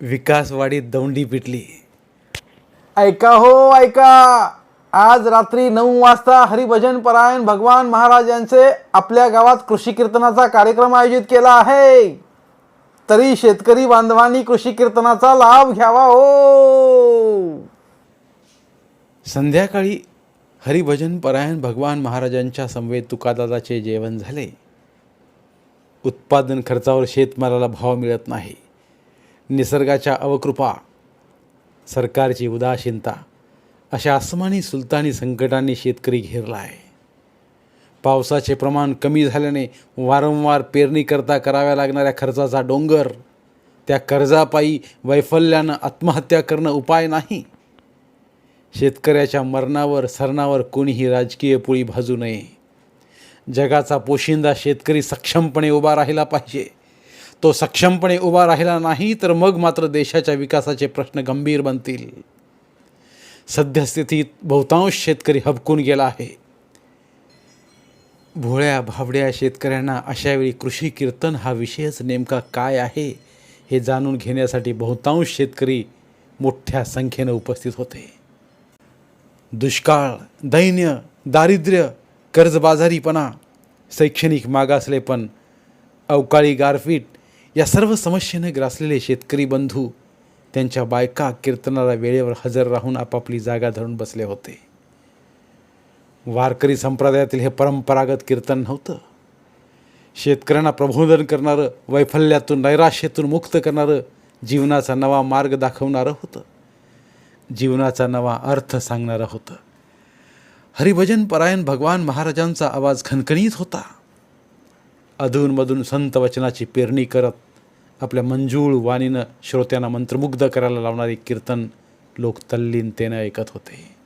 विकासवाडीत दौंडी पिटली. ऐका हो ऐका. आज रात्री नऊ वाजता हरिभजन परायण भगवान महाराज यांचे आपल्या गावात कृषी कीर्तनाचा कार्यक्रम आयोजित केला आहे. तरी शेतकरी बांधवांनी कृषी कीर्तनाचा लाभ घ्यावा हो. संध्याकाळी हरिभजन परायण भगवान महाराजांच्या समवेत तुकादादाचे जेवण झाले. उत्पादन खर्चावर शेतमालाला भाव मिळत नाही. निसर्गाच्या अवकृपा सरकारची उदासीनता अशा आसमानी सुलतानी संकटांनी शेतकरी घेरला आहे पावसाचे प्रमाण कमी झाल्याने वारंवार पेरणी करता कराव्या लागणाऱ्या खर्चाचा डोंगर त्या कर्जापायी वैफल्यानं आत्महत्या करणं उपाय नाही. शेतकऱ्याच्या मरणावर सरणावर कोणीही राजकीय पोळी भाजू नये. जगाचा पोशिंदा शेतकरी सक्षमपणे उभा राहिला पाहिजे. तो सक्षमपणे उभा राहिला नाही तर मग मात्र देशाच्या विकासाचे प्रश्न गंभीर बनतील. सद्यस्थितीत बहुतांश शेतकरी हबकून गेला आहे. भोळ्या भाबड्या शेतकऱ्यांना अशावेळी कृषी कीर्तन हा विषयच नेमका काय आहे हे जाणून घेण्यासाठी बहुतांश शेतकरी मोठ्या संख्येनं उपस्थित होते. दुष्काळ दैन्य दारिद्र्य कर्जबाजारीपणा शैक्षणिक मागासलेपण अवकाळी गारपीट या सर्व समस्येने ग्रासलेले शेतकरी बंधू त्यांच्या बायका कीर्तनाला वेळेवर हजर राहून आपापली जागा धरून बसले होते. वारकरी संप्रदायातील हे परंपरागत कीर्तन नव्हतं. शेतकऱ्यांना प्रबोधन करणारं वैफल्यातून नैराश्यातून मुक्त करणारं जीवनाचा नवा मार्ग दाखवणारं होतं. जीवनाचा नवा अर्थ सांगणारं होतं. हरिभजन परायण भगवान महाराजांचा आवाज खणखणीत होता. अधूनमधून संत वचनाची पेरणी करत आपल्या मंजूळ वाणीनं श्रोत्यांना मंत्रमुग्ध करायला लावणारे कीर्तन लोक तल्लीनतेनं ऐकत होते.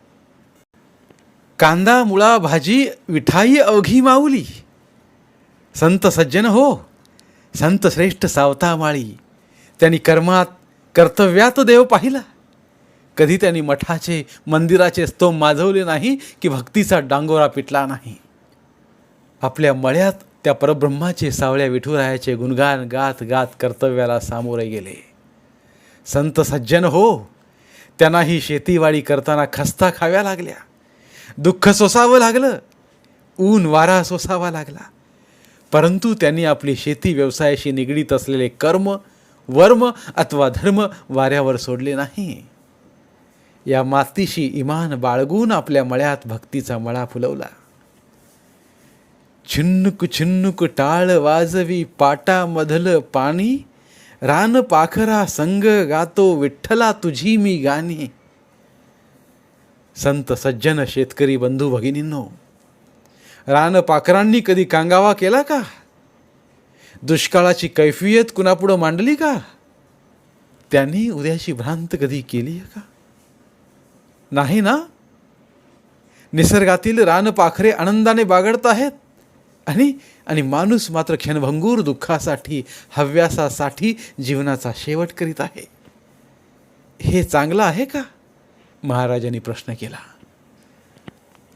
कांदा मुळा भाजी विठाई अवघी माऊली. संत सज्जन हो संत श्रेष्ठ सावता माळी त्यांनी कर्मात कर्तव्यात देव पाहिला. कधी त्यांनी मठाचे मंदिराचे स्तोम माजवले नाही की भक्तीचा डांगोरा पिटला नाही. आपल्या मळ्यात त्या परब्रह्माचे सावळ्या विठुरायाचे गुणगान गात गात कर्तव्याला सामोरे गेले. संत सज्जन हो त्यांनाही शेतीवाडी करताना खस्ता खाव्या लागल्या. दुःख सोसावं लागलं ऊन वारा सोसावा लागला. परंतु त्यांनी आपली शेती व्यवसायाशी निगडीत असलेले कर्म वर्म अथवा धर्म वाऱ्यावर सोडले नाही. या मातीशी इमान बाळगून आपल्या मळ्यात भक्तीचा मळा फुलवला. छिन्नुक छिन्नुक टाळ वाजवी पाटामधलं पाणी रान पाखरा संग गातो विठ्ठला तुझी मी गाणी संत सज्जन शेतकरी बंधू भगिनींनो रान पाखरांनी कधी कांगावा केला का दुष्काळाची कैफियत कुणापुढं मांडली का त्यांनी उद्याची भ्रांत कधी केली आहे का नाही ना निसर्गातील रानपाखरे आनंदाने बागडत आहेत आणि आणि माणूस मात्र क्षणभंगूर दुःखासाठी हव्यासासाठी जीवनाचा शेवट करीत आहे. हे चांगलं आहे का? महाराजांनी प्रश्न केला.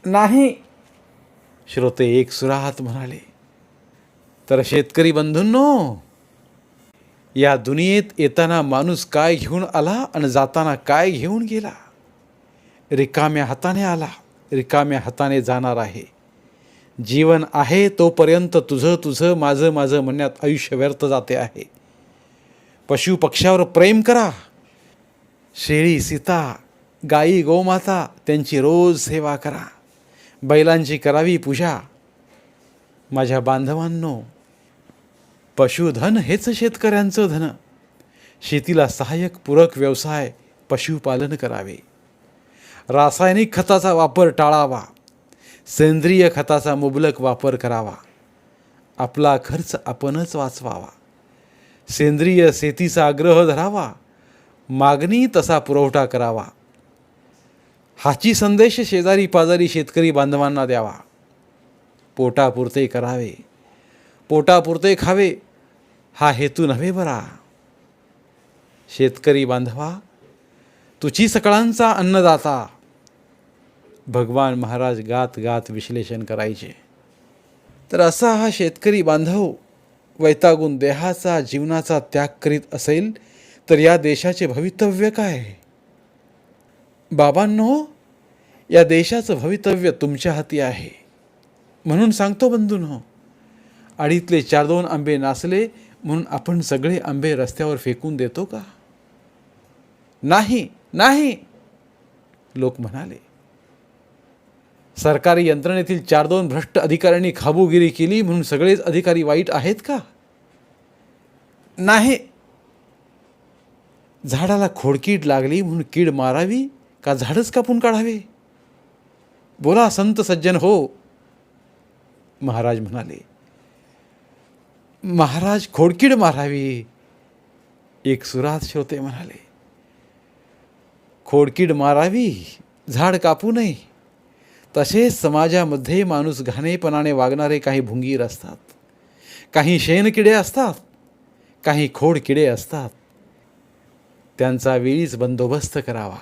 नाही. श्रोते एक सुराहात म्हणाले तर शेतकरी बंधूंनो या दुनियेत येताना माणूस काय घेऊन आला आणि जाताना काय घेऊन गेला? रिकाम्या हाताने आला रिकाम्या हाताने जाणार आहे. जीवन आहे तोपर्यंत तुझं तुझं माझं माझं म्हणण्यात आयुष्य व्यर्थ जाते आहे. पशु पक्ष्यावर प्रेम करा. शेळी सीता गाई गोमाता त्यांची रोज सेवा करा. बैलांची करावी पूजा. माझ्या बांधवांनो पशुधन हेच शेतकऱ्यांचं धन. शेतीला सहाय्यक पूरक व्यवसाय पशुपालन करावे. रासायनिक खताचा वापर टाळावा. सेंद्रिय खताचा मुबलक वापर करावा. आपला खर्च आपणच वाचवावा. सेंद्रिय शेतीचा आग्रह धरावा. मागणी तसा पुरवठा करावा. हाची संदेश शेजारी पाजारी शेतकरी बांधवांना द्यावा. पोटापुरते करावे. पोटापुरते खावे. हा हेतू नव्हे बरा. शेतकरी बांधवा तुझी सकळांचा अन्नदाता. भगवान महाराज गात गात विश्लेषण करायचे. तर असा हा शेतकरी बांधव वैतागून देहाचा जीवनाचा त्याग करीत असेल तर या देशाचे भवितव्य काय? बाबांनो या देशाचं भवितव्य तुमच्या हाती आहे. म्हणून सांगतो बंधूंनो आडीतले चार दोन आंबे नासले म्हणून आपण सगळे आंबे रस्त्यावर फेकून देतो का? नाही नाही लोक म्हणाले. सरकारी यंत्रणेतील चार दोन भ्रष्ट अधिकाऱ्यांनी खाबूगिरी केली म्हणून सगळेच अधिकारी वाईट आहेत का? नाही. झाडाला खोडकीड लागली म्हणून कीड मारावी का झाडच कापून काढावे? बोला संत सज्जन हो. महाराज म्हणाले महाराज खोडकीड मारावी. एक सुरात श्रोते म्हणाले खोडकीड मारावी झाड कापू नये. तसेच समाजामध्ये माणूस घाणेपणाने वागणारे काही भुंगीर असतात. काही शेणकिडे असतात. काही खोडकिडे असतात. त्यांचा वेळीच बंदोबस्त करावा.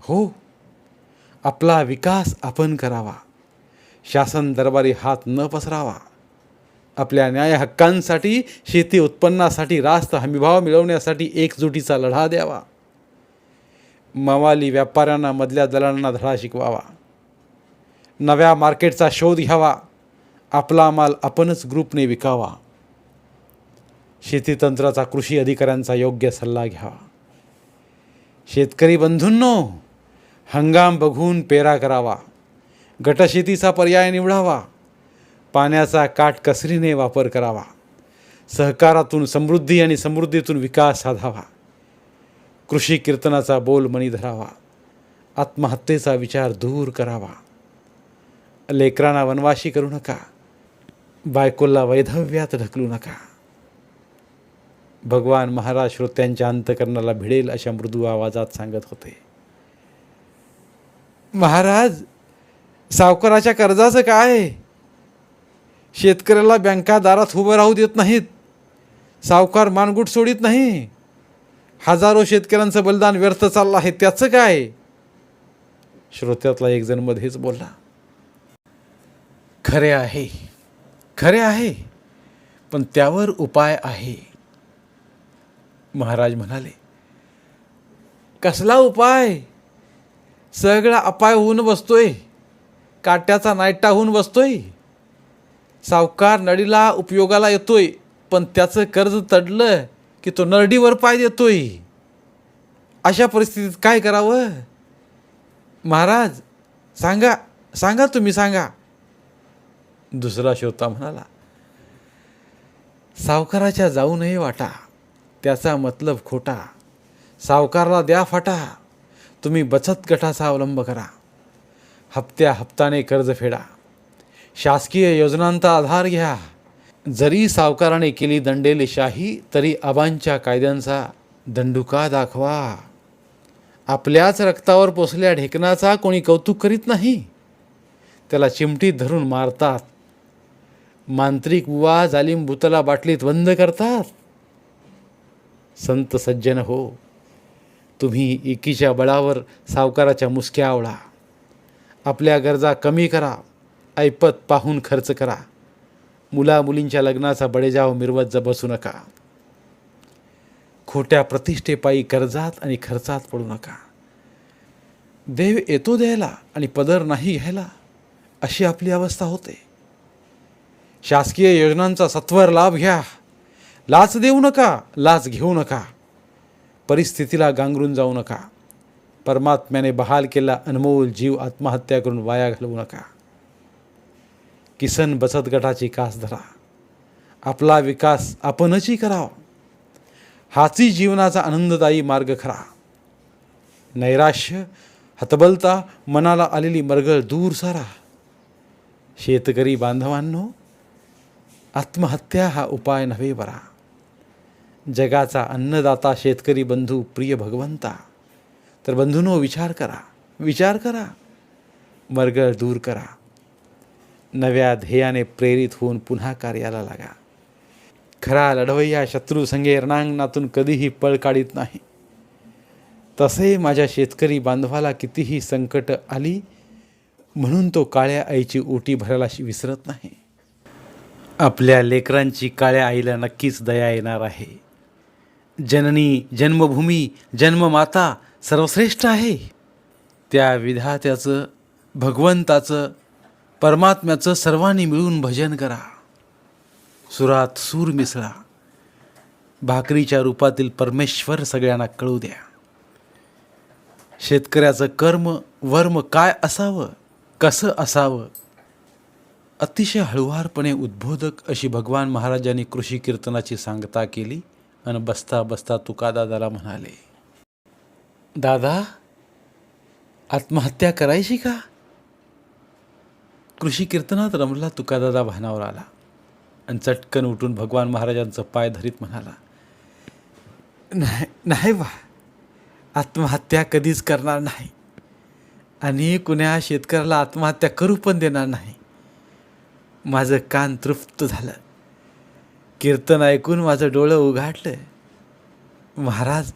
हो आपला विकास आपण करावा. शासन दरबारी हात न पसरावा. आपल्या न्याय हक्कांसाठी शेती उत्पन्नासाठी रास्त हमीभाव मिळवण्यासाठी एकजुटीचा लढा द्यावा. मवाली व्यापाऱ्यांना मधल्या दलालांना धडा शिकवावा. नव्या मार्केटचा शोध घ्यावा. आपला माल आपणच ग्रुपने विकावा. शेतीतंत्राचा कृषी अधिकाऱ्यांचा योग्य सल्ला घ्यावा शेतकरी बंधूंनो हंगाम बघून पेरा करावा. गटशेतीचा पर्याय निवडावा. पाण्याचा काटकसरीने वापर करावा. सहकारातून समृद्धी आणि समृद्धीतून विकास साधावा. कृषी कीर्तनाचा बोल मणी धरावा. आत्महत्येचा विचार दूर करावा. लेकरांना वनवाशी करू नका. बायकोला वैधव्यात ढकलू नका. भगवान महाराज श्रोत्यांच्या अंतकरणाला भिडेल अशा मृदू आवाजात सांगत होते. महाराज सावकाराच्या कर्जाचं काय? शेतकऱ्याला बँका दारात उभं राहू देत नाहीत. सावकार मानगुट सोडित नाही. हजारो शेतकऱ्यांचं बलिदान व्यर्थ चाललं आहे त्याचं काय? श्रोत्यातला एकजण मध्येच बोलला खरे आहे. खरे आहे. पण त्यावर उपाय आहे. महाराज म्हणाले कसला उपाय? सगळा अपाय होऊन बसतोय. काट्याचा नायटा होऊन बसतोय. सावकार नडीला उपयोगाला येतोय पण त्याचं कर्ज तडलं की तो नरडीवर पाय देतोय. अशा परिस्थितीत काय करावं? महाराज सांगा सांगा तुम्ही सांगा. दुसरा श्रोता म्हणाला सावकाराच्या जाऊ नये वाटा त्याचा मतलब खोटा. सावकारला द्या फाटा. तुम्ही बचत गटाचा अवलंब करा. हप्त्या हप्ताने कर्ज फेडा. शासकीय योजनांचा आधार घ्या. जरी सावकाराने केली दंडेली शाही तरी आबांच्या कायद्यांचा दंडुका दाखवा. आपल्याच रक्तावर पोसल्या ढेकणाचा कोणी कौतुक करीत नाही? त्याला चिमटीत धरून मारतात मांत्रिक बुवा जालिम भूताला बाटलीत बंद करतात. संत सज्जन हो तुम्ही एकीच्या बळावर सावकाराच्या मुसक्या आवळा. आपल्या गरजा कमी करा ऐपत पाहून खर्च करा. मुला मुलींच्या लग्नाचा बडेजाव मिरवत ज बसू नका. खोट्या प्रतिष्ठेपायी कर्जात आणि खर्चात पडू नका. देव येतो द्यायला आणि पदर नाही घ्यायला अशी आपली अवस्था होते. शासकीय योजनांचा सत्वर लाभ घ्या. लाच देऊ नका लाच घेऊ नका. परिस्थितीला गांगरून जाऊ नका. परमात्म्याने बहाल केला अनमोल जीव आत्महत्या करून वाया घालवू नका. किसन बचत गटाची कास धरा. आपला विकास आपणची कराव. हाची जीवनाचा आनंददायी मार्ग खरा. नैराश्य हतबलता मनाला आलेली मरगळ दूर सारा. शेतकरी बांधवांनो आत्महत्या हा उपाय नव्हे बरा. जगाचा अन्नदाता शेतकरी बंधू प्रिय भगवंता. तर बंधूंनो विचार करा. विचार करा. मरगळ दूर करा. नव्या ध्येयाने प्रेरित होऊन पुन्हा कार्याला लागा. खरा लढवय्या शत्रू संगे रणांगणातून कधीही पळ काढीत नाही. तसे माझ्या शेतकरी बांधवाला कितीही संकट आली म्हणून तो काळ्या आईची ओटी भरायला विसरत नाही. आपल्या लेकरांची काळ्या आईला नक्कीच दया येणार आहे. जननी जन्मभूमी जन्ममाता सर्वश्रेष्ठ आहे. त्या विधात्याचं भगवंताचं परमात्म्याचं सर्वांनी मिळून भजन करा. सुरात सूर मिसळा. भाकरीच्या रूपातील परमेश्वर सगळ्यांना कळू द्या. शेतकऱ्याचं कर्म वर्म काय असावं? कसं असावं? अतिशय हळुवारपणे उद्बोधक अशी भगवान महाराजांनी कृषी कीर्तनाची सांगता केली आणि बसता बसता तुकादादाला म्हणाले दादा आत्महत्या करायची का? कृषी कीर्तनात रमला तुकादादा भानावर आला आणि चटकन उठून भगवान महाराजांचं पाय धरीत म्हणाला नाही नाही बा आत्महत्या कधीच करणार नाही. आणि कुण्या शेतकऱ्याला आत्महत्या करू पण देणार नाही. माझं कान तृप्त झालं. कीर्तन ऐकून माझं डोळं उघाटलं महाराज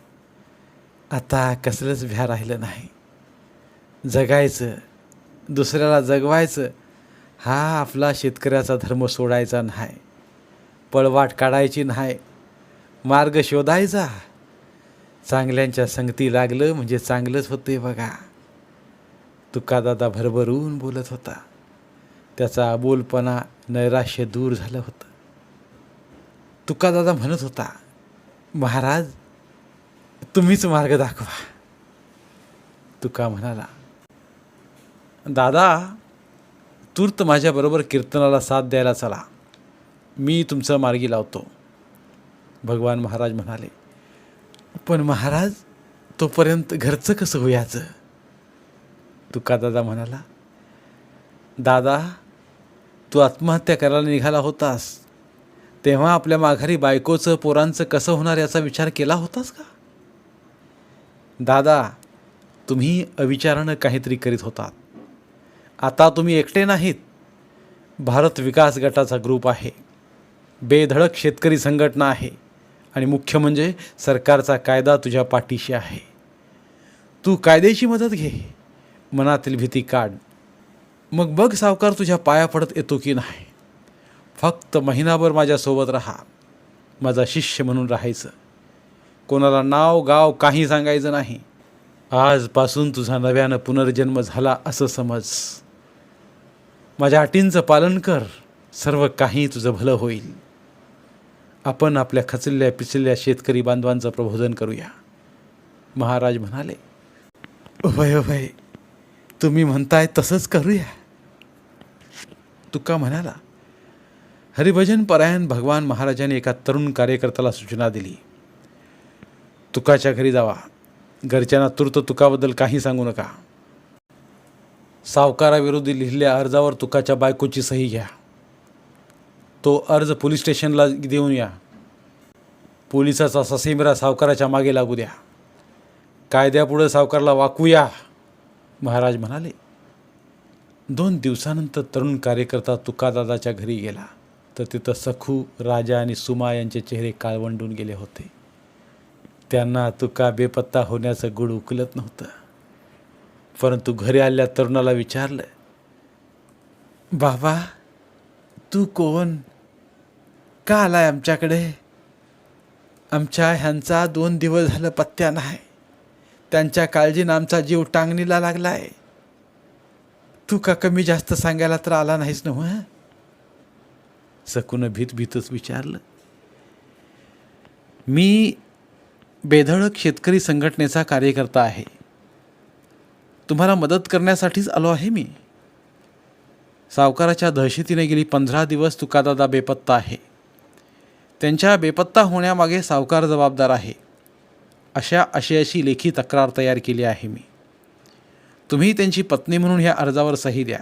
आता कसलंच भ्या राहिलं नाही. जगायचं दुसऱ्याला जगवायचं हा आपला शेतकऱ्याचा धर्म सोडायचा नाही. पळवाट काढायची नाही. मार्ग शोधायचा. चांगल्यांच्या संगती लागलं म्हणजे चांगलंच होते बघा. तुकादादा भरभरून बोलत होता. त्याचा अबोलपणा नैराश्य दूर झालं होतं. तुकादादा म्हणत होता महाराज तुम्हीच मार्ग दाखवा. तुका म्हणाला दादा तूर्त माझ्याबरोबर कीर्तनाला साथ द्यायला चला. मी तुमचं मार्गी लावतो. भगवान महाराज म्हणाले पण महाराज तोपर्यंत घरचं कसं होयाचं तुका दादा म्हणाला दादा तू आत्महत्या करायला निघाला होतास तेव्हा आपल्या माघारी बायकोचं पोरांचं कसं होणार याचा विचार केला होतास का? दादा तुम्ही अविचारानं काहीतरी करीत होतात. आता तुम्ही एकटे नाहीत. भारत विकास गटाचा ग्रुप आहे. बेधडक शेतकरी संघटना आहे. आणि मुख्य म्हणजे सरकारचा कायदा तुझ्या पाठीशी आहे. तू कायद्याची मदत घे. मनातील भीती काढ. मग बघ सावकार तुझ्या पाया पडत येतो की नाही. फक्त महिनाभर माझ्यासोबत राहा. माझा शिष्य म्हणून राहायचं. कोणाला नाव गाव काही सांगायचं नाही. आजपासून तुझा नव्यानं पुनर्जन्म झाला असं समज. माझ्या अटींचं पालन कर. सर्व काही तुझं भलं होईल. आपण आपल्या खचलेल्या पिचलेल्या शेतकरी बांधवांचं प्रबोधन करूया. महाराज म्हणाले वय भय तुम्ही म्हणताय तसंच करूया. तुका म्हणाला हरिभजन परायण भगवान महाराजांनी एका तरुण कार्यकर्त्याला सूचना दिली. तुकाच्या घरी जावा. घरच्यांना तूर्त तुकाबद्दल काही सांगू नका. सावकाराविरोधी लिहिलेल्या अर्जावर तुकाच्या बायकोची सही घ्या. तो अर्ज पोलीस स्टेशनला देऊन या. पोलिसाचा ससेमिरा सावकाराच्या मागे लागू द्या. कायद्यापुढे सावकारला वाकूया महाराज म्हणाले दोन दिवसानंतर तरुण कार्यकर्ता तुकादादाच्या घरी गेला. तर तिथं सखू राजा आणि सुमा यांचे चेहरे काळवंडून गेले होते. त्यांना तुका बेपत्ता होण्याचं गुड उकलत नव्हतं. परंतु घरी आल्या तरुणाला विचारलं बाबा तू कोण? का आलाय आमच्याकडे? आमच्या ह्यांचा दोन दिवस झालं पत्त्या नाही. त्यांच्या काळजीनं आमचा जीव टांगणीला लागलाय. तू का कमी जास्त सांगायला तर आला नाहीस ना सकून भीत भीतच विचारलं. मी बेधडक शेतकरी संघटनेचा कार्यकर्ता आहे. तुम्हाला मदत करण्यासाठीच आलो आहे मी. सावकाराच्या दहशतीने गेली पंधरा दिवस तुकादादा बेपत्ता आहे. त्यांच्या बेपत्ता होण्यामागे सावकार जबाबदार आहे. अशा आशयाची लेखी तक्रार तयार केली आहे मी. तुम्ही त्यांची पत्नी म्हणून ह्या अर्जावर सही द्या.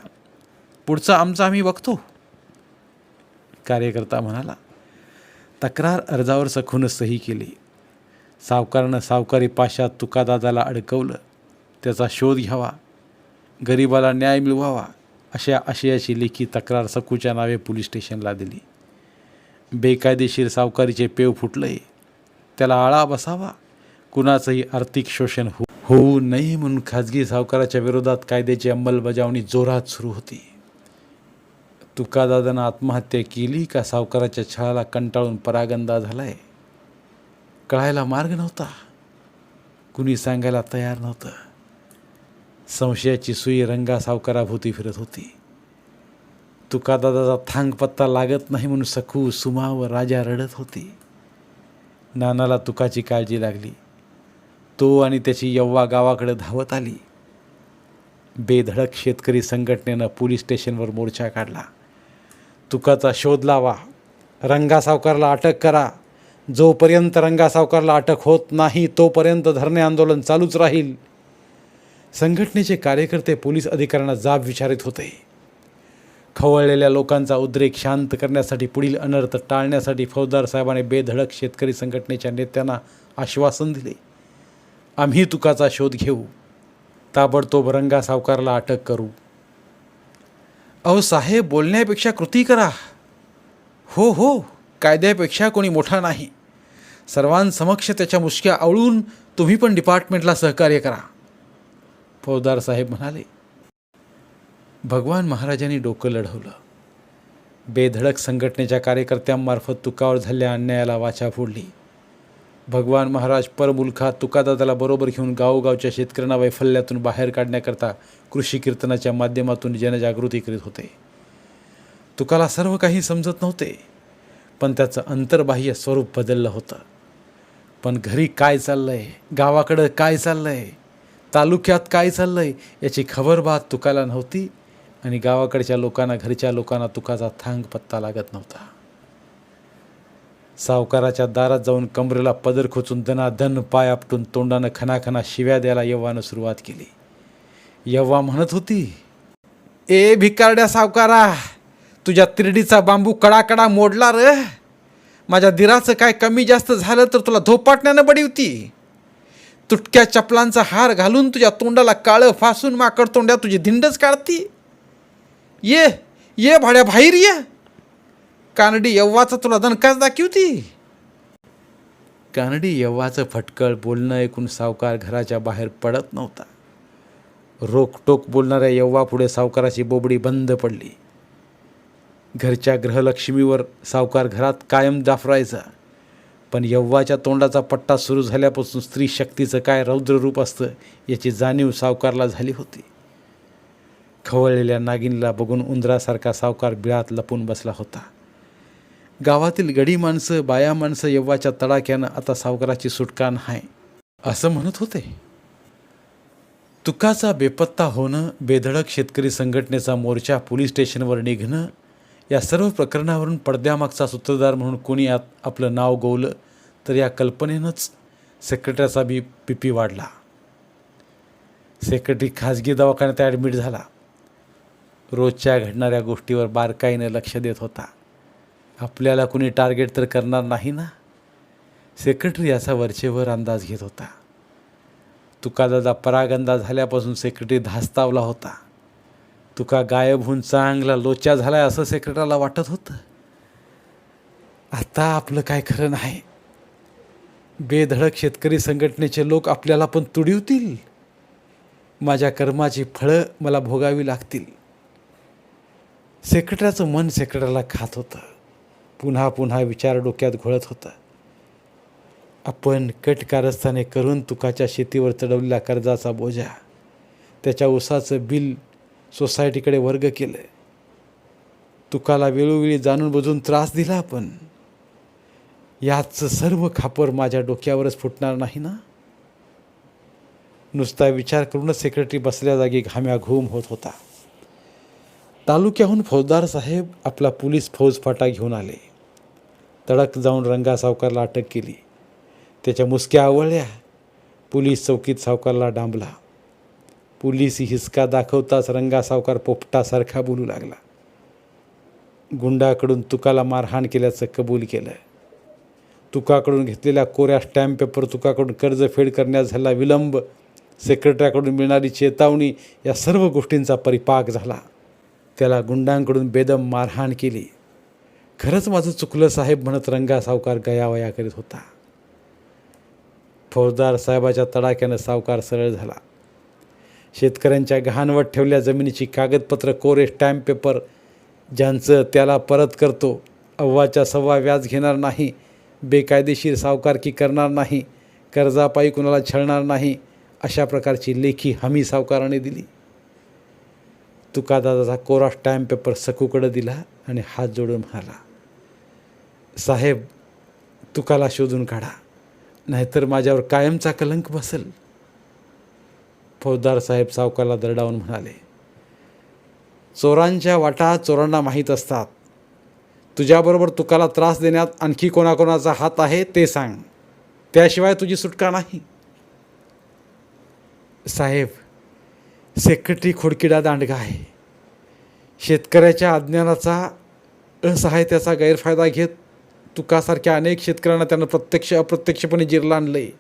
पुढचं आमचं आम्ही बघतो. कार्यकर्ता म्हणाला तक्रार अर्जावर सखून सही केली. सावकारानं सावकारी पाशात तुकादादाला अडकवलं. त्याचा शोध घ्यावा. गरिबाला न्याय मिळवावा अशा आशयाची लेखी तक्रार सखूच्या नावे पोलीस स्टेशनला दिली. बेकायदेशीर सावकारीचे पेव फुटले त्याला आळा बसावा. कुणाचंही आर्थिक शोषण हो होऊ नये म्हणून खाजगी सावकाराच्या विरोधात कायद्याची अंमलबजावणी जोरात सुरू होती. तुकादादानं आत्महत्या केली का सावकाराच्या छळाला कंटाळून परागंदा झालाय? कळायला मार्ग नव्हता. कुणी सांगायला तयार नव्हतं. संशयाची सुई रंगा सावकाराभोवती फिरत होती. तुकादादाचा थांग पत्ता लागत नाही म्हणून सखू सुमा व राजा रडत होती. नानाला तुकाची काळजी लागली. तो आणि त्याची यव्वा गावाकडे धावत आली. बेधडक शेतकरी संघटनेनं पोलीस स्टेशनवर मोर्चा काढला. तुकाचा शोध लावा. रंगा सावकारला अटक करा. जोपर्यंत रंगा सावकारला अटक होत नाही तोपर्यंत धरणे आंदोलन चालूच राहील. संघटनेचे कार्यकर्ते पोलीस अधिकाऱ्यांना जाब विचारित होते. खवळलेल्या लोकांचा उद्रेक शांत करण्यासाठी पुढील अनर्थ टाळण्यासाठी फौजदार साहेबाने बेधडक शेतकरी संघटनेच्या नेत्यांना आश्वासन दिले. आम्ही तुकाचा शोध घेऊ. ताबडतोब रंगा सावकारला अटक करू. अहो साहेब बोलण्यापेक्षा कृती करा. हो हो कायद्यापेक्षा कोणी मोठा नाही. सर्वांसमक्ष त्याच्या मुश्क्या आवळून तुम्ही पण डिपार्टमेंटला सहकार्य करा. फौजदार साहेब म्हणाले भगवान महाराजांनी डोकं लढवलं. बेधडक संघटनेच्या कार्यकर्त्यांमार्फत तुकावर झालेल्या अन्यायाला वाचा फोडली. भगवान महाराज परमुलखा तुकादादाला बरोबर घेऊन गावोगावच्या शेतकऱ्यांना वैफल्यातून बाहेर काढण्याकरता कृषी कीर्तनाच्या माध्यमातून जनजागृती करीत होते. तुकाला सर्व काही समजत नव्हते पण त्याचं अंतर्बाह्य स्वरूप बदललं होतं. पण घरी काय चाललंय गावाकडं काय चाललंय तालुक्यात काय चाललंय याची खबरबात तुकाला नव्हती आणि गावाकडच्या लोकांना घरच्या लोकांना तुकाचा थांग पत्ता लागत नव्हता. सावकाराच्या दारात जाऊन कमरेला पदर खोचून दनाधन पाय आपटून तोंडानं खनाखना शिव्या द्यायला यव्वानं सुरुवात केली. यव्वा म्हणत होती ए भिकारड्या सावकारा तुझ्या तिरडीचा बांबू कडाकडा मोडला र. माझ्या दिराचं काय कमी जास्त झालं तर तुला धोपाटण्यानं होती तुटक्या चपलांचा हार घालून तुझ्या तोंडाला काळं फासून माकड तोंड्या तुझी धिंडच काढती. ये ये भाड्या बाहेर ये. कानडी यव्वाचा तुला दणकाच दाखवती. कानडी यव्वाचं फटकळ बोलणं ऐकून सावकार घराच्या बाहेर पडत नव्हता. रोकटोक बोलणाऱ्या यव्वा पुढे सावकाराची बोबडी बंद पडली. घरच्या ग्रहलक्ष्मीवर सावकार घरात कायम जाफरायचा. पण यव्वाच्या तोंडाचा पट्टा सुरू झाल्यापासून स्त्री शक्तीचं काय रौद्ररूप असतं याची जाणीव सावकारला झाली होती. खवळलेल्या नागिनीला बघून उंदरासारखा सावकार बिळात लपून बसला होता. गावातील गडी माणसं बाया माणसं यव्वाच्या तडाख्यानं आता सावकाराची सुटका नाही. असं म्हणत होते. तुकाचा बेपत्ता होणं बेधडक शेतकरी संघटनेचा मोर्चा पोलीस स्टेशनवर निघणं या सर्व प्रकरणावरून पडद्यामागचा सूत्रधार म्हणून कोणी आत आपलं नाव गोवलं तर या कल्पनेनंच सेक्रेटरीचा बी पी पी वाढला. सेक्रेटरी खाजगी दवाखान्यात ॲडमिट झाला. रोजच्या घडणाऱ्या गोष्टीवर बारकाईनं लक्ष देत होता. आपल्याला कुणी टार्गेट तर करणार नाही ना? सेक्रेटरी याचा वरचेवर अंदाज घेत होता. तुकादादा परागंदा झाल्यापासून सेक्रेटरी धास्तावला होता. तुका गायब होऊन चांगला लोचा झालाय असं सेक्रेटरीला वाटत होतं. आता आपलं काय खरं नाही. बेधडक शेतकरी संघटनेचे लोक आपल्याला पण तुडिवतील. माझ्या कर्माची फळं मला भोगावी लागतील. सेक्रेटरीचं मन सेक्रेटरीला खात होतं. पुन्हा पुन्हा विचार डोक्यात घोळत होता. आपण कट कारस्थाने करून तुकाच्या शेतीवर चढवलेला कर्जाचा बोजा त्याच्या ऊसाचं बिल सोसायटीकडे वर्ग केलं. तुकाला वेळोवेळी जाणून बुजून त्रास दिला आपण. याचं सर्व खापर माझ्या डोक्यावरच फुटणार नाही ना? नुसता विचार करूनच सेक्रेटरी बसल्या जागी घाम्या घूम होत होता. तालुक्याहून फौजदार साहेब आपला पोलीस फौजफाटा घेऊन आले. तडक जाऊन रंगा सावकारला अटक केली. त्याच्या मुसक्या आवळल्या. पोलीस चौकीत सावकारला डांबला. पोलीस हिसका दाखवताच रंगा सावकार पोपटासारखा बोलू लागला. गुंडाकडून तुकाला मारहाण केल्याचं कबूल केलं. तुकाकडून घेतलेल्या कोऱ्या स्टॅम्प पेपर तुकाकडून कर्जफेड करण्यास झाला विलंब सेक्रेटरीकडून मिळणारी चेतावणी या सर्व गोष्टींचा परिपाक झाला. त्याला गुंडांकडून बेदम मारहाण केली. खरंच माझं चुकलं साहेब म्हणत रंगा सावकार गयावया करीत होता. फौजदार साहेबाच्या तडाख्यानं सावकार सरळ झाला. शेतकऱ्यांच्या गहाणवट ठेवल्या जमिनीची कागदपत्र कोरे स्टॅम्प पेपर ज्यांचं त्याला परत करतो अव्वाच्या सव्वा व्याज घेणार नाही बेकायदेशीर सावकारकी करणार नाही कर्जापायी कुणाला छळणार नाही अशा प्रकारची लेखी हमी सावकाराने दिली. तुकादादाचा कोरा स्टॅम्प पेपर सकूकडं दिला आणि हात जोडून म्हणाला साहेब तुकाला शोधून काढा. नाहीतर माझ्यावर कायमचा कलंक बसेल. फौजदार साहेब सावकारला दरडावून म्हणाले चोरांच्या वाटा चोरांना माहीत असतात. तुझ्याबरोबर तुकाला त्रास देण्यात आणखी कोणाकोणाचा हात आहे ते सांग. त्याशिवाय तुझी सुटका नाही. साहेब सेक्रेटरी खोडकिडा दांडगा आहे. शेतकऱ्याच्या अज्ञानाचा असहायत्याचा गैरफायदा घेत तुकासारख्या अनेक शेतकऱ्यांना त्यानं प्रत्यक्ष अप्रत्यक्षपणे जिरला आहे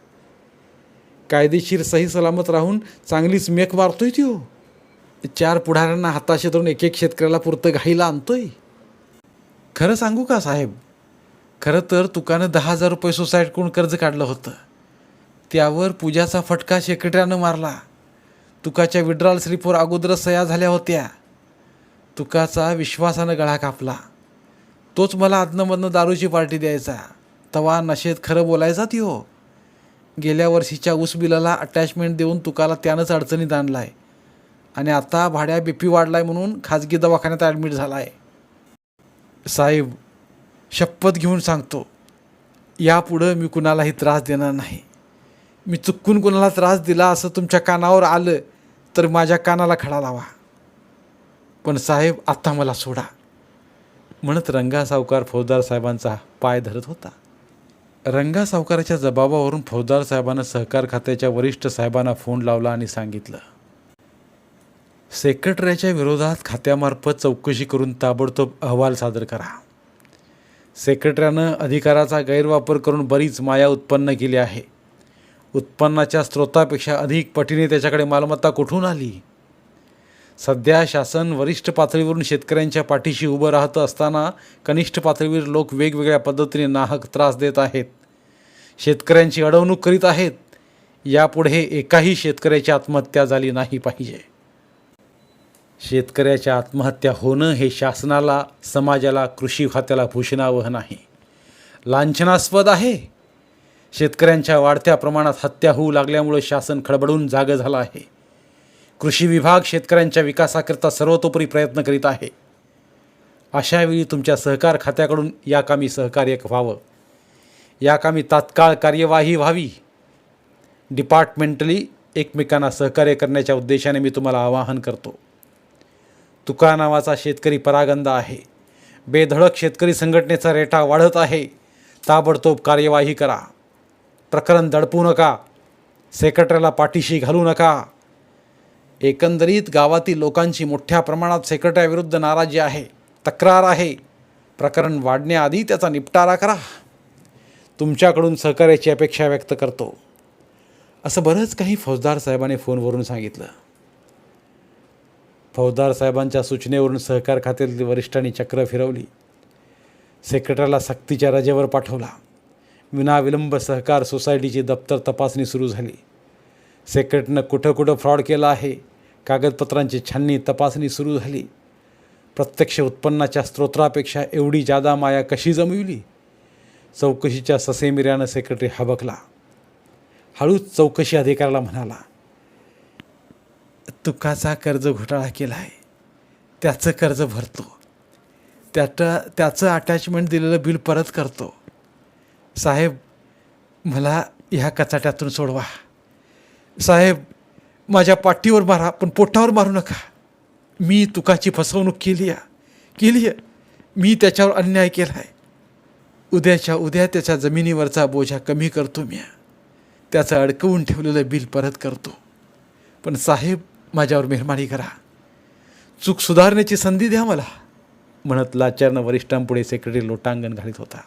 कायदेशीर सही सलामत राहून चांगलीच मेक मारतोय त्यो. चार पुढाऱ्यांना हाताशी धरून एक एक शेतकऱ्याला पुरतं घाईला आणतोय. खरं सांगू का साहेब? खरं तर तुकानं दहा हजार रुपये सोसायटीकडून कर्ज काढलं होतं. त्यावर पूजाचा फटका शेकट्यानं मारला. तुकाच्या विड्रॉल स्लिपवर अगोदरच सया झाल्या होत्या. तुकाचा विश्वासानं गळा कापला. तोच मला आतनंमधनं दारूची पार्टी द्यायचा. तवा नशेत खरं बोलायचा ती हो गेल्या वर्षीच्या ऊस बिलाला अटॅचमेंट देऊन तुकाला त्यानंच अडचणीत आणला आहे आणि आता भाड्या बीपी आहे म्हणून खाजगी दवाखान्यात ॲडमिट झाला आहे साहेब शपथ घेऊन सांगतो. यापुढं मी कुणालाही त्रास देणार नाही. मी चुकून कुणाला त्रास दिला असं तुमच्या कानावर आलं तर माझ्या कानाला खडा लावा. पण साहेब आत्ता मला सोडा. म्हणत रंगा सावकार फौजदार साहेबांचा पाय धरत होता. रंगा सावकाराच्या जबाबावरून फौजदार साहेबांना सहकार खात्याच्या वरिष्ठ साहेबांना फोन लावला आणि सांगितलं सेक्रेटरीच्या विरोधात खात्यामार्फत चौकशी करून ताबडतोब अहवाल सादर करा. सेक्रेटऱ्यानं अधिकाराचा गैरवापर करून बरीच माया उत्पन्न केली आहे. उत्पन्नाच्या स्रोतापेक्षा अधिक पटीने त्याच्याकडे मालमत्ता कुठून आली? सध्या शासन वरिष्ठ पातळीवरून शेतकऱ्यांच्या पाठीशी उभं राहत असताना कनिष्ठ पातळीवर लोक वेगवेगळ्या पद्धतीने नाहक त्रास देत आहेत. शेतकऱ्यांची अडवणूक करीत आहेत. यापुढे एकाही शेतकऱ्याची आत्महत्या झाली नाही पाहिजे. शेतकऱ्याच्या आत्महत्या होणं हे शासनाला समाजाला कृषी खात्याला भूषणावह नाही. लांछनास्पद आहे. शेतकऱ्यांच्या वाढत्या प्रमाणात हत्या होऊ लागल्यामुळे शासन खडबडून जागं झालं आहे. कृषी विभाग शेतकऱ्यांच्या विकासाकरिता सर्वतोपरी प्रयत्न करीत आहे. अशावेळी तुमच्या सहकार खात्याकडून या कामी सहकार्य व्हावं. या कामी तात्काळ कार्यवाही व्हावी. डिपार्टमेंटली एकमेकांना सहकार्य करण्याच्या उद्देशाने मी तुम्हाला आवाहन करतो. तुका नावाचा शेतकरी परागंदा आहे. बेधडक शेतकरी संघटनेचा रेटा वाढत आहे. ताबडतोब कार्यवाही करा. प्रकरण दडपू नका. सेक्रेटरीला पाठीशी घालू नका. एकंदरीत गावातील लोकांची मोठ्या प्रमाणात सेक्रेटरीविरुद्ध नाराजी आहे तक्रार आहे. प्रकरण वाढण्याआधी त्याचा निपटारा करा. तुमच्याकडून सहकार्याची अपेक्षा व्यक्त करतो. असं बरंच काही फौजदार साहेबांनी फोनवरून सांगितलं. फौजदार साहेबांच्या सूचनेवरून सहकार खात्यातील वरिष्ठांनी चक्र फिरवली. सेक्रेटरीला सक्तीच्या रजेवर पाठवला. विनाविलंब सहकार सोसायटीची दप्तर तपासणी सुरू झाली. सेक्रेटरीनं कुठं कुठं फ्रॉड केला आहे कागदपत्रांची छाननी तपासणी सुरू झाली. प्रत्यक्ष उत्पन्नाच्या स्त्रोत्रापेक्षा एवढी जादा माया कशी जमविली? चौकशीच्या ससेमिऱ्यानं सेक्रेटरी हबकला. हळूच चौकशी अधिकाऱ्याला म्हणाला तुकाचा कर्ज घोटाळा केला आहे त्याचं कर्ज भरतो. त्यात त्याचं अटॅचमेंट दिलेलं बिल परत करतो. साहेब मला ह्या कचाट्यातून सोडवा. साहेब माझ्या पाठीवर मारा पण पोटावर मारू नका. मी तुकाची फसवणूक केली आहे. केली आहे. मी त्याच्यावर अन्याय केला आहे. उद्याच्या उद्या त्याच्या जमिनीवरचा बोजा कमी करतो मी. त्याचं अडकवून ठेवलेलं बिल परत करतो. पण साहेब माझ्यावर मेहरबानी करा. चूक सुधारण्याची संधी द्या मला. म्हणत लाचारनं वरिष्ठांपुढे सेक्रेटरी लोटांगण घालीत होता.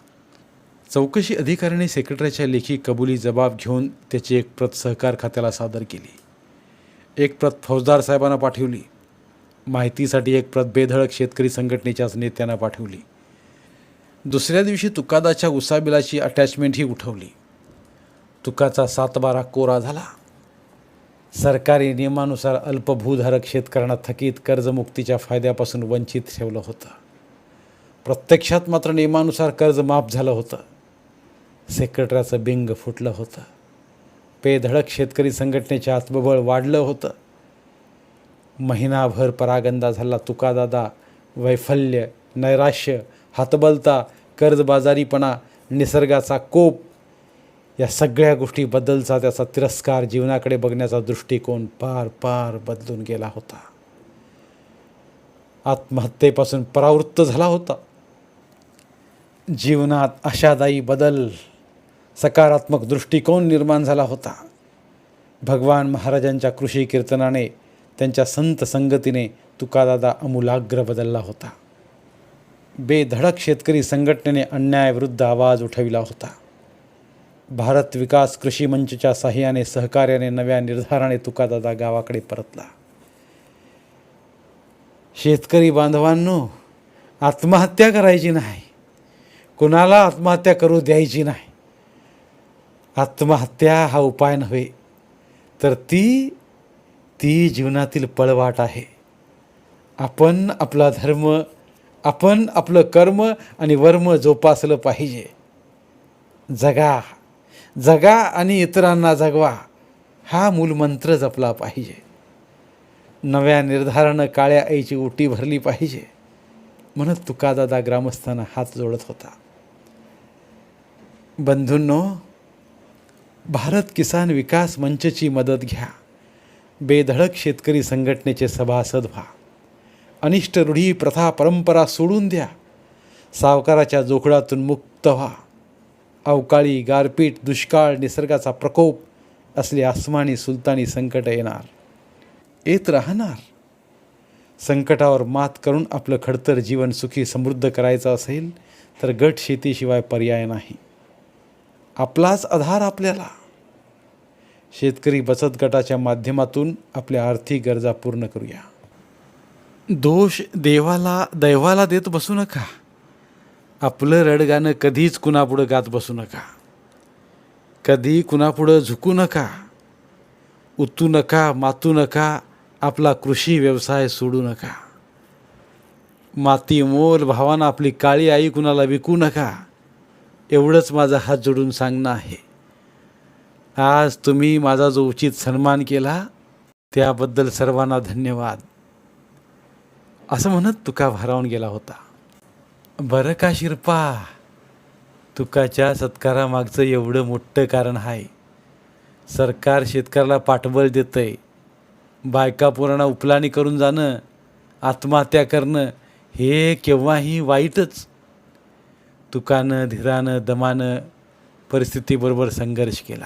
चौकशी अधिकाऱ्याने सेक्रेटरीच्या लेखी कबुली जबाब घेऊन त्याची एक प्रत सहकार खात्याला सादर केली. एक प्रत फौजदार साहेबांना पाठवली. माहितीसाठी एक प्रत बेधडक शेतकरी संघटनेच्याच नेत्यांना पाठवली. दुसऱ्या दिवशी तुकादाच्या उसाबिलाची अटॅचमेंटही उठवली. तुकाचा सातबारा कोरा झाला. सरकारी नियमानुसार अल्पभूधारक शेतकऱ्यांना थकीत कर्जमुक्तीच्या फायद्यापासून वंचित ठेवलं होतं. प्रत्यक्षात मात्र नियमानुसार कर्ज माफ झालं होतं. सेक्रेटऱ्याचं बिंग फुटलं होतं. पेधडक शेतकरी संघटनेचे आत्मबळ वाढलं होतं. महिनाभर परागंदा झाला तुकादादा वैफल्य नैराश्य हातबलता कर्जबाजारीपणा निसर्गाचा कोप. या सगळ्या गोष्टीबद्दलचा त्याचा तिरस्कार जीवनाकडे बघण्याचा दृष्टिकोन पार पार बदलून गेला होता. आत्महत्येपासून परावृत्त झाला होता. जीवनात आशादायी बदल सकारात्मक दृष्टिकोन निर्माण झाला होता. भगवान महाराजांच्या कृषी कीर्तनाने त्यांच्या संत संगतीने तुकादादा अमूलाग्र बदलला होता. बेधडक शेतकरी संघटनेने अन्यायाविरुद्ध आवाज उठविला होता. भारत विकास कृषी मंचच्या साह्याने सहकार्याने नव्या निर्धाराने तुकादादा गावाकडे परतला. शेतकरी बांधवांनो आत्महत्या करायची नाही. कुणाला आत्महत्या करू द्यायची नाही? आत्महत्या हा उपाय नव्हे तर ती ती जीवनातील पळवाट आहे. आपण आपला धर्म आपण आपलं कर्म आणि वर्म जोपासलं पाहिजे. जगा जगा आणि इतरांना जगवा हा मूलमंत्र जपला पाहिजे. नव्या निर्धारानं काळ्या आईची उटी भरली पाहिजे. म्हणत तुकादादा ग्रामस्थांना हात जोडत होता. बंधूंनो भारत किसान विकास मंचची मदत घ्या. बेधडक शेतकरी संघटनेचे सभासद व्हा. अनिष्ट रूढी प्रथा परंपरा सोडून द्या. सावकाराच्या जोखडातून मुक्त व्हा. अवकाळी गारपीट दुष्काळ निसर्गाचा प्रकोप असले आसमानी सुलतानी संकट येणार. येत राहणार. संकटावर मात करून आपलं खडतर जीवन सुखी समृद्ध करायचं असेल तर गट शेतीशिवाय पर्याय नाही. आपलाच आधार आपल्याला. शेतकरी बचत गटाच्या माध्यमातून आपल्या आर्थिक गरजा पूर्ण करूया. दोष देवाला दैवाला देत बसू नका. आपलं रडगाणं कधीच कुणापुढं गात बसू नका. कधी कुणापुढं झुकू नका. उतू नका मातू नका आपला कृषी व्यवसाय सोडू नका. माती मोल भावानं आपली काळी आई कुणाला विकू नका. एवढंच माझा हात जोडून सांगणं आहे. आज तुम्ही माझा जो उचित सन्मान केला त्याबद्दल सर्वांना धन्यवाद. असं म्हणत तुका भारावून गेला होता. बरं का शिरपा? तुकाच्या सत्कारामागचं एवढं मोठं कारण आहे सरकार शेतकऱ्याला पाठबळ देतं आहे बायका पुराणा उपलाणी करून जाणं आत्महत्या करणं हे केव्हाही वाईटच. तुकानं धीरानं दमानं परिस्थितीबरोबर संघर्ष केला.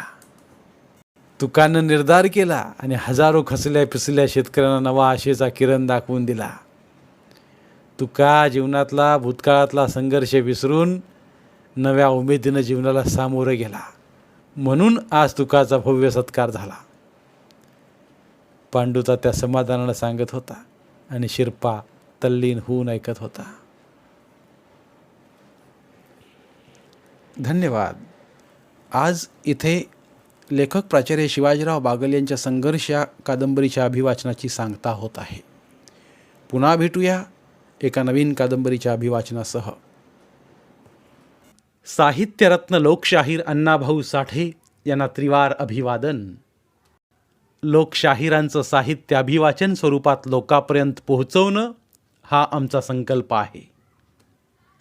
तुकानं निर्धार केला आणि हजारो खचल्या पिसल्या शेतकऱ्यांना नवा आशेचा किरण दाखवून दिला. तुका जीवनातला भूतकाळातला संघर्ष विसरून नव्या उमेदीनं जीवनाला सामोरं गेला. म्हणून आज तुकाचा भव्य सत्कार झाला. पांडूचा त्या समाधानानं सांगत होता आणि शिरपा तल्लीन होऊन ऐकत होता. धन्यवाद. आज इथे लेखक प्राचार्य शिवाजीराव बागल यांच्या संघर्ष या कादंबरीच्या अभिवाचनाची सांगता होत आहे. पुन्हा भेटूया एका नवीन कादंबरीच्या अभिवाचनासह. साहित्यरत्न लोकशाहीर अण्णाभाऊ साठे यांना त्रिवार अभिवादन. लोकशाहिरांचं साहित्य अभिवाचन स्वरूपात लोकापर्यंत पोहोचवणं हा आमचा संकल्प आहे.